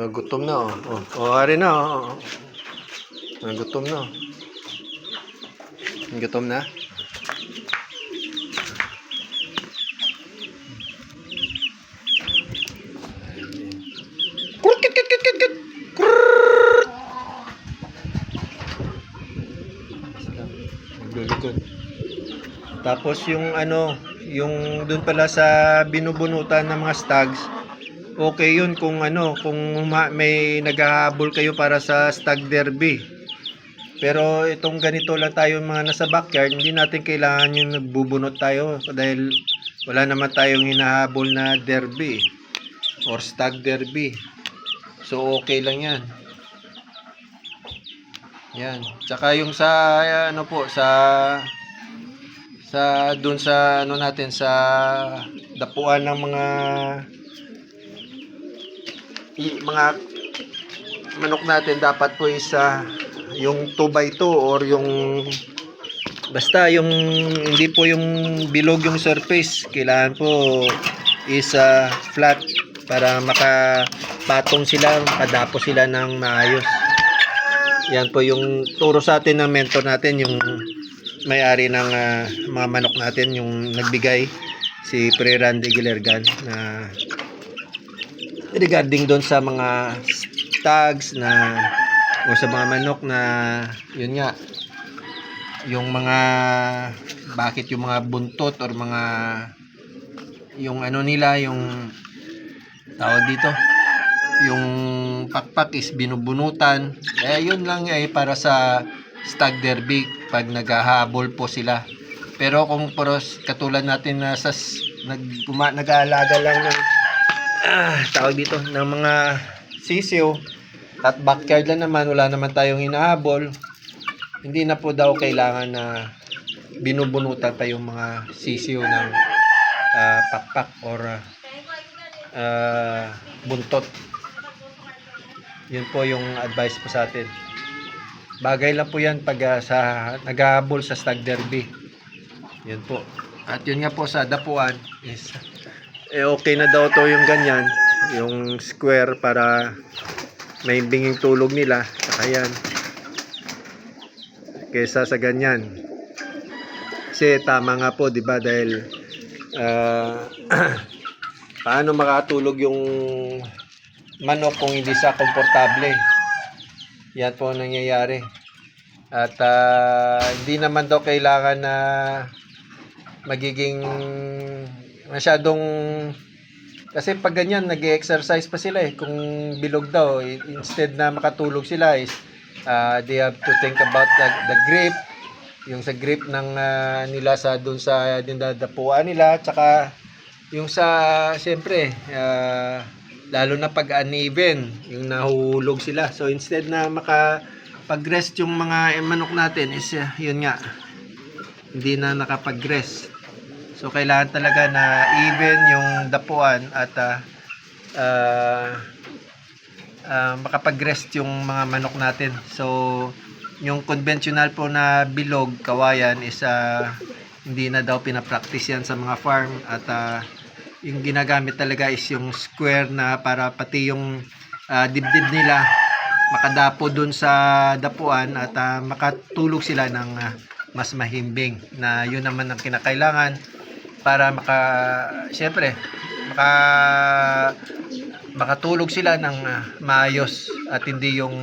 Ah, gutom na oh. Oh, oh ari na oh. Ah, gutom na. oh. Gutom na. Naglulugod. Tapos yung ano, yung doon pala sa binubunutan ng mga stags, okay yun kung ano, kung ma- may naghahabol kayo para sa stag derby. Pero itong ganito lang tayo mga nasa backyard, hindi natin kailangan yung nagbubunot tayo dahil wala naman tayong hinahabol na derby or stag derby. So okay lang yan. Yan. Tsaka yung sa ano po sa sa doon sa ano natin sa dapuan ng mga mga manok natin dapat po isa yung 2x2 or yung basta yung hindi po yung bilog yung surface. Kailangan po is ah, flat para makapatong sila makadapo sila ng maayos. Yan po yung turo sa atin ng mentor natin yung may-ari ng ah, mga manok natin yung nagbigay si Pre Randy Gilergan na regarding doon sa mga tags na o sa mga manok na yun nga yung mga bakit yung mga buntot or mga yung ano nila yung tawag dito yung pakpak is binubunutan. Eh yun lang ay para sa stag derby pag naghahabol po sila. Pero kung poros katulad natin na sa nag nag-aalaga lang ng ah, tawag dito ng mga sisiw. At backyard lang naman wala naman tayong hinahabol. Hindi na po daw kailangan na binubunutan pa yung mga sisiw ng ah, pakpak or ah, buntot. Yun po yung advice po sa atin. Bagay lang po yan pag ah, sa naghahabol sa stag derby. Yun po. At yun nga po sa dapuan is eh okay na daw to yung ganyan. Yung square para may binging tulog nila. Saka yan. Kesa sa ganyan. Kasi tama nga po di ba? Dahil ah, paano makatulog yung manok kung hindi siya komportable? Yan po ang nangyayari. At ah, hindi naman daw kailangan na magiging masyadong kasi pag ganyan nag-exercise pa sila eh. Kung bilog daw i- instead na makatulog sila is ah, they have to think about the, the grip. Yung sa grip ng ah, nila sa dun sa dinadapuan nila tsaka yung sa siyempre ah, lalo na pag uneven yung nahuhulog sila. So instead na maka pag-rest yung mga manok natin is ah, yun nga hindi na nakapag-rest. So kailangan talaga na even yung dapuan at ah, ah, ah, makapag-rest yung mga manok natin. So yung conventional po na bilog, kawayan is ah, hindi na daw pinapractice yan sa mga farm at ah, yung ginagamit talaga is yung square na para pati yung ah, dibdib nila makadapo dun sa dapuan at ah, makatulog sila ng ah, mas mahimbing na yun naman ang kinakailangan para maka syempre maka makatulog sila ng ah, maayos at hindi yung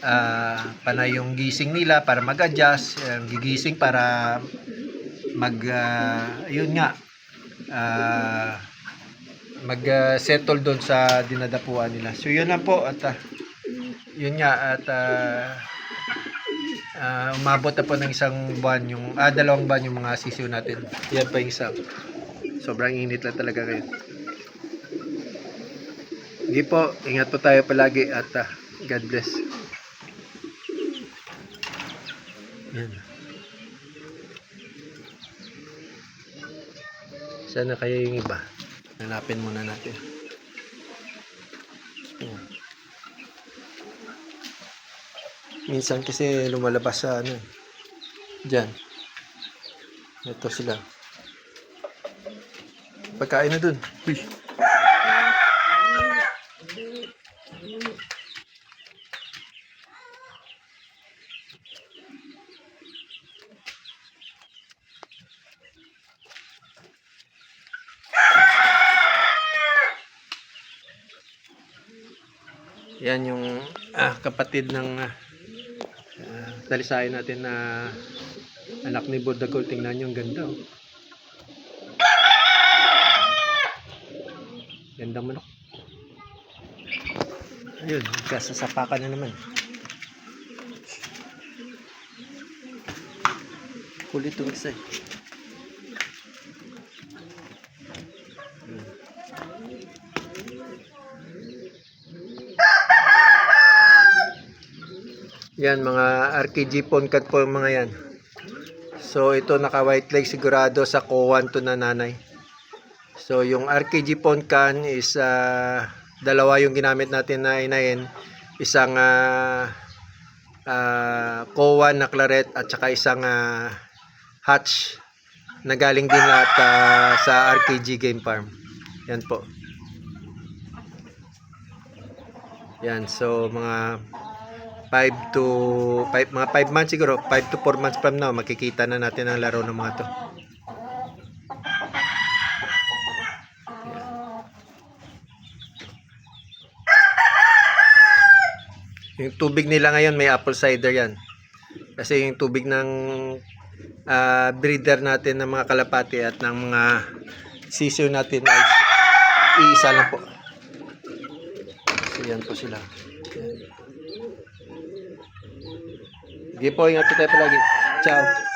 ah, panay yung gising nila para mag-adjust eh, gigising para mag ah, yun nga ah, mag ah, settle doon sa dinadapuan nila. So yun lang po at ah, yun nga at ah, ah, umabot na po ng isang buwan yung ah, dalawang buwan yung mga sisiw natin. Yan pa yung isa. Sobrang init lang talaga ngayon. Hindi po ingat po tayo palagi at ah, God bless. Yan. Sana kaya yung iba. Hanapin muna natin. Yan. Minsan kasi lumalabas sa ano. Eh. Diyan. Ito sila. Pagkain na dun. Uy. Yan yung ah, kapatid ng ah, talisayan natin na anak ni Budagol. Tingnan nyo, ang ganda. Oh. Ganda manok. Ayun, kasasapakan na naman. Kulit itong isa eh. Yan, mga RKG Poncat po mga yan. So, ito naka white leg sigurado sa Kowan to na nanay. So, yung RKG Poncan is ah, dalawa yung ginamit natin na inayin. Isang uh, Kowan na claret at saka isang ah, hatch na galing din lahat ah, sa RKG Game Farm. Yan po. Yan, so mga 5 to 5 mga 5 months siguro, 5 to 4 months from now makikita na natin ang laro ng mga to. Yung tubig nila ngayon may apple cider yan. Kasi yung tubig ng ah, breeder natin ng mga kalapati at ng mga sisiyo natin ay iisa lang po. So yan po sila. Sige po, ingat po tayo palagi. Ciao.